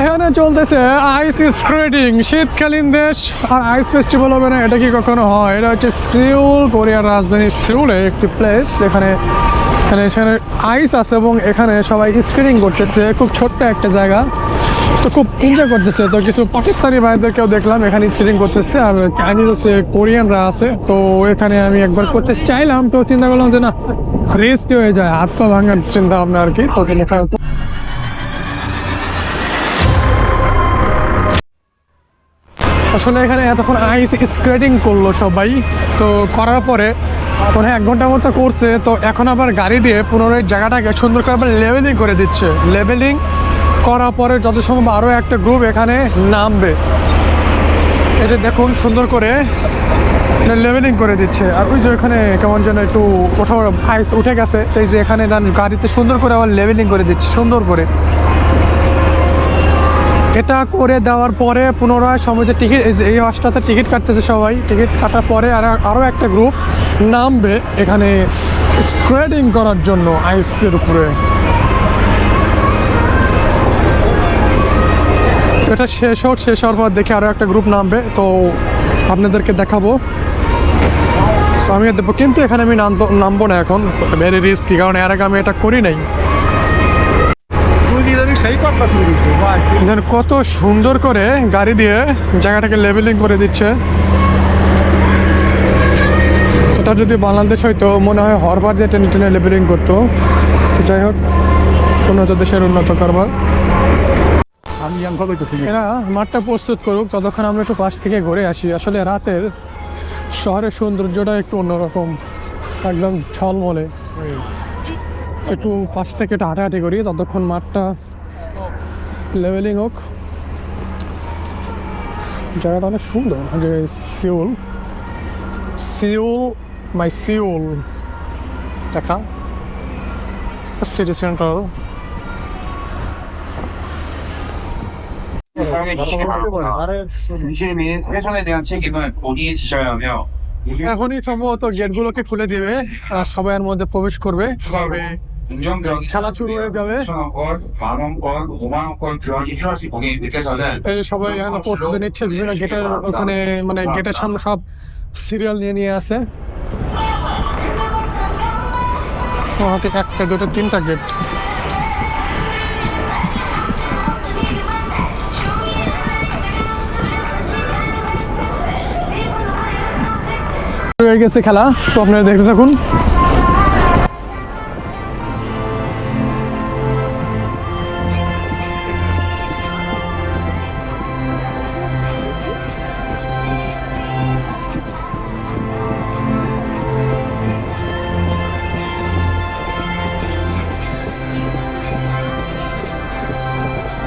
এখানে চলতেছে ice skating শীতকালীন দেশ আর আইস ফেস্টিভ্যাল হবে না, এটা কি কখনো হয়? এটা হচ্ছে সিউল কোরিয়ার রাজধানী সিউলে একটি প্লেস এখানে এখানে এখানে আইস আছে এবং এখানে সবাই স্কেটিং করতেছে, খুব ছোট্ট একটা জায়গা। তো খুব এনজয় করতেছে। তো কিছু পাকিস্তানি ভাইদেরকেও দেখলাম, এখানে স্কেটিং করতেছে। আর চাইনিজ আছে কোরিয়ানরা আছে। তো এখানে আমি একবার করতে চাইলাম, তো চিন্তা করলাম যে না রেস্ট হয়ে যায় হাত পা ভাঙার চিন্তা ভাবনা আর কি। তো আসলে এখানে এতক্ষণ আইস স্কেটিং করল সবাই। তো করার পরে মনে এক ঘণ্টা মতো করছে, তো এখন আবার গাড়ি দিয়ে পুনরায় জায়গাটাকে সুন্দর করে আবার লেভেলিং করে দিচ্ছে। লেভেলিং করার পরে যত সম্ভব আরও একটা গ্রুপ এখানে নামবে। এটা দেখুন, সুন্দর করে লেভেলিং করে দিচ্ছে। আর ওই যে ওখানে কেমন যেন একটু কোথাও আইস উঠে গেছে। এই যে এখানে গাড়িতে সুন্দর করে আবার লেভেলিং করে দিচ্ছে, সুন্দর করে। এটা করে দেওয়ার পরে পুনরায় সমাজে টিকিট, এই যে বাসটাতে টিকিট কাটতেছে সবাই। টিকিট কাটার পরে আর আরও একটা গ্রুপ নামবে এখানে স্ক্রেডিং করার জন্য আইসের উপরে। এটা শেষ হোক, শেষ হওয়ার পর দেখে আরও একটা গ্রুপ নামবে। তো আপনাদেরকে দেখাবো। So, আমি দেবো, কিন্তু এখানে আমি নামবো না এখন। ভেরি রিস্কি কারণ এর আগে আমি এটা করি নাই। কত সুন্দর করে গাড়ি দিয়ে জায়গাটাকে লেভেলিং করে দিচ্ছে। এটা যদি বাংলাদেশ হয়তো মনে হয় হরবার দিয়ে টেনে টেনে লেভেলিং করতো। যাই হোক উন্নত দেশের উন্নত করবার। আমি এরা মাঠটা প্রস্তুত করুক ততক্ষণ আমরা একটু পাশ থেকে ঘুরে আসি। আসলে রাতের শহরের সৌন্দর্যটা একটু অন্যরকম একদম ঝলমলে। একটু পাশ থেকে একটু হাঁটাহাঁটি করি, ততক্ষণ মাঠটা লেভেলিং হোক। জায়গাটা অনেক সুন্দর যে সিউল। Seoul my Seoul. দেখা। সিটি সেন্টার এখনই সম্ভবত গেটগুলোকে খুলে দিবে, আর সবাই মধ্যে প্রবেশ করবে। খেলা শুরু হয়ে যাবে সবাই এখানে প্রস্তুতি নিচ্ছে বিভিন্ন গেটের ওখানে মানে গেটের সামনে সব সিরিয়াল নিয়ে নিয়ে আছে একটা দুটো তিনটা গেট হয়ে গেছে খেলা তো আপনারা দেখতে থাকুন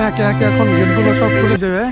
একে একে এখন গেটগুলো সব খুলে দেবে